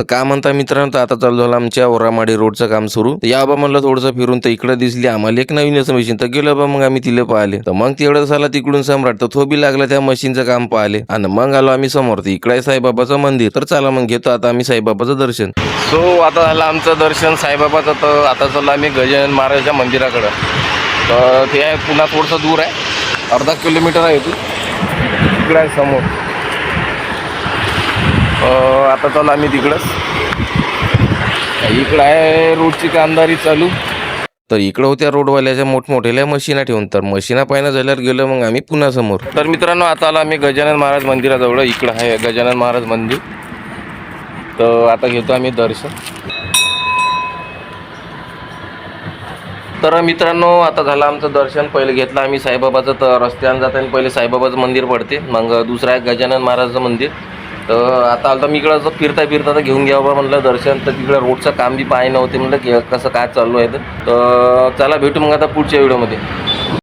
तर काय म्हणता मित्रांनो? तर आता चालू झालं आमच्या ओरामाडी रोडचं काम सुरू. या बा म्हणलं थोडंसं फिरून तर इकडे दिसली. आम्हाला एक नवीन असं मशीन तर गेलो बा मग आम्ही तिला पाहिले. तर मग तेवढं झाला तिकडून सम्राट. तर तो बी लागला त्या मशीनचं काम पाहिले आणि मग आलो आम्ही समोर. तर इकडे साईबाबाचं मंदिर. तर चला मग घेतो आता आम्ही साईबाबाचं दर्शन. सो आता झालं आमचं दर्शन. साईबाबाचं तर आता चाललं आम्ही गजानन महाराजच्या मंदिराकडं. तर ते आहे पुन्हा थोडंसं दूर आहे. अर्धा किलोमीटर आहे तू इकडे आहे समोर. आता चालू आम्ही तिकडंच. इकडं आहे रोडची कामदारी चालू. तर इकडं होत्या रोडवाल्याच्या मोठमोठ्याल्या मशीना ठेवून तर मशीना पाहिजे झाल्यावर गेलो मग आम्ही पुन्हा समोर. तर मित्रांनो आता आलो आम्ही गजानन महाराज मंदिराजवळ इकडं आहे गजानन महाराज मंदिर. तर आता घेतो आम्ही दर्शन. तर मित्रांनो आता झालं आमचं दर्शन. पहिले घेतलं आम्ही साईबाबाचं तर रस्त्यानं जाताना पहिले साईबाबाचं मंदिर पडते. मग दुसरं आहे गजानन महाराजचं मंदिर. तर आता आलं मी इकडं असं फिरता फिरता तर घेऊन घ्यावं म्हणलं दर्शन तर तिकडं रोडचं काम बी पाहिजे नव्हते म्हटलं की कसं काय चालू आहे तर. तर चला भेटू मग आता पुढच्या व्हिडिओमध्ये